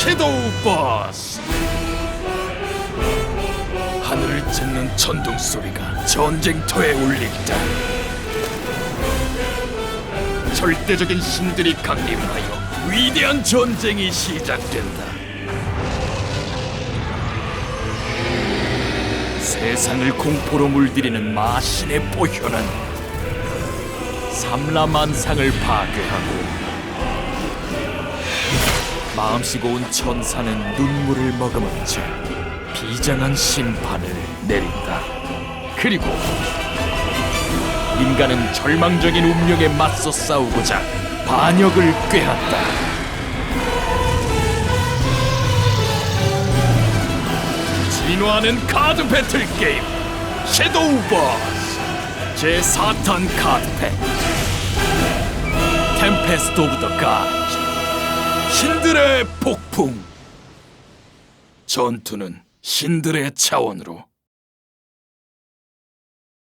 섀도우 버스. 하늘을 찢는 천둥 소리가 전쟁터에 울린다. 절대적인 신들이 강림하여 위대한 전쟁이 시작된다. 세상을 공포로 물들이는 마신의 포효는 삼라만상을 파괴하고 마음씨 고운 천사는 눈물을 머금은 채 비장한 심판을 내린다. 그리고 인간은 절망적인 운명에 맞서 싸우고자 반역을 꾀한다. 진화하는 카드 배틀 게임 섀도우 버스 제 4탄 카드팩 템페스트 오브 더 가즈 신들의 폭풍. 전투는 신들의 차원으로